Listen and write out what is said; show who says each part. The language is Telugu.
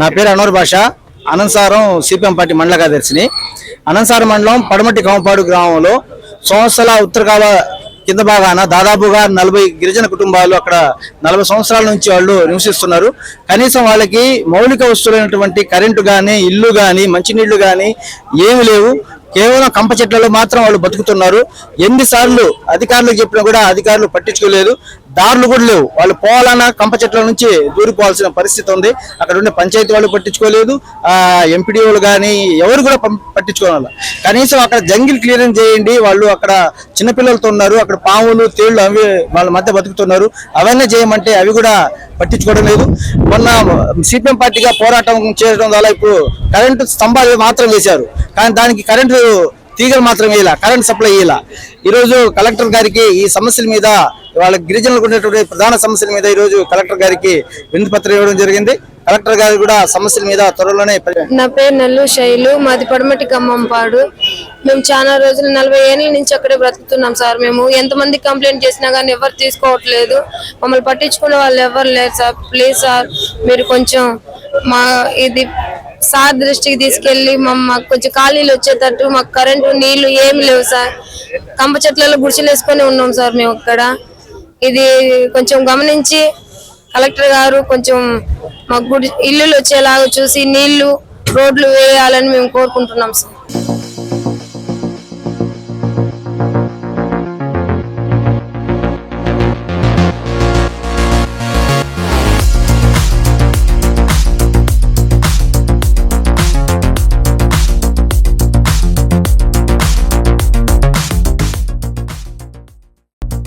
Speaker 1: నా పేరు అనూర్ భాష. అనంతసారం సిపిఎం పార్టీ మండల కార్యదర్శిని. అనంతసారం మండలం పడమటి కాంపాడు గ్రామంలో సంవత్సరాల ఉత్తరకాల కింద భాగాన దాదాపుగా నలభై గిరిజన కుటుంబాలు అక్కడ నలభై సంవత్సరాల నుంచి వాళ్ళు నివసిస్తున్నారు. కనీసం వాళ్ళకి మౌలిక వస్తువులైనటువంటి కరెంటు కానీ ఇల్లు కానీ మంచినీళ్ళు కానీ ఏమి లేవు. కేవలం కంప చెట్లలో మాత్రం వాళ్ళు బతుకుతున్నారు. ఎన్నిసార్లు అధికారులకు చెప్పినా కూడా అధికారులు పట్టించుకోలేదు. దారులు కూడా లేవు. వాళ్ళు పోవాలన్నా కంప చెట్ల నుంచి దూరిపోవాల్సిన పరిస్థితి ఉంది. అక్కడ ఉండే పంచాయతీ వాళ్ళు పట్టించుకోలేదు. ఆ ఎంపీడీఓలు కానీ ఎవరు కూడా పట్టించుకోవాలి. కనీసం అక్కడ జంగిల్ క్లియరెన్స్ చేయండి. వాళ్ళు అక్కడ చిన్నపిల్లలతో ఉన్నారు. అక్కడ పాములు తేళ్ళు అవి వాళ్ళ మధ్య బతుకుతున్నారు. అవన్నీ చేయమంటే అవి కూడా పట్టించుకోవడం లేదు. మొన్న సిపిఎం పార్టీగా పోరాటం చేయడం ద్వారా ఇప్పుడు కరెంటు స్తంభాలు మాత్రం వేశారు. కానీ దానికి కరెంటు తీగలు మాత్రం వేయాల కరెంట్ సప్లై వేయాల. ఈరోజు కలెక్టర్ గారికి ఈ సమస్యల మీద వాళ్ళ గిరిజనులకు ఉండేటువంటి ప్రధాన సమస్యల మీద ఈ రోజు కలెక్టర్ గారికి వినతి పత్రం ఇవ్వడం జరిగింది. కలెక్టర్ గారు కూడా సమస్యల మీద త్వరలోనే
Speaker 2: నా పేరు నెల్లు శైలు మాది పడమటి ఖమ్మంపాడు మేము చాలా రోజులు నలభై ఏళ్ళ నుంచి అక్కడే బ్రతుకుతున్నాం సార్. మేము ఎంతమంది కంప్లైంట్ చేసినా కానీ ఎవరు తీసుకోవట్లేదు. మమ్మల్ని పట్టించుకునే వాళ్ళు ఎవరు లేరు సార్. ప్లీజ్ సార్ మీరు కొంచెం మా ఇది సార్ దృష్టికి తీసుకెళ్ళి మా మాకు కొంచెం ఖాళీలు వచ్చేటట్టు మాకు కరెంటు నీళ్ళు ఏమి లేవు సార్. కంప చెట్లలో గుడిసెలు వేసుకొని ఉన్నాం సార్ మేము అక్కడ ఇది కొంచెం గమనించి కలెక్టర్ గారు కొంచెం మాకు గుడి ఇల్లులు వచ్చేలాగా చూసి నీళ్ళు రోడ్లు వేయాలని మేము కోరుకుంటున్నాం సార్.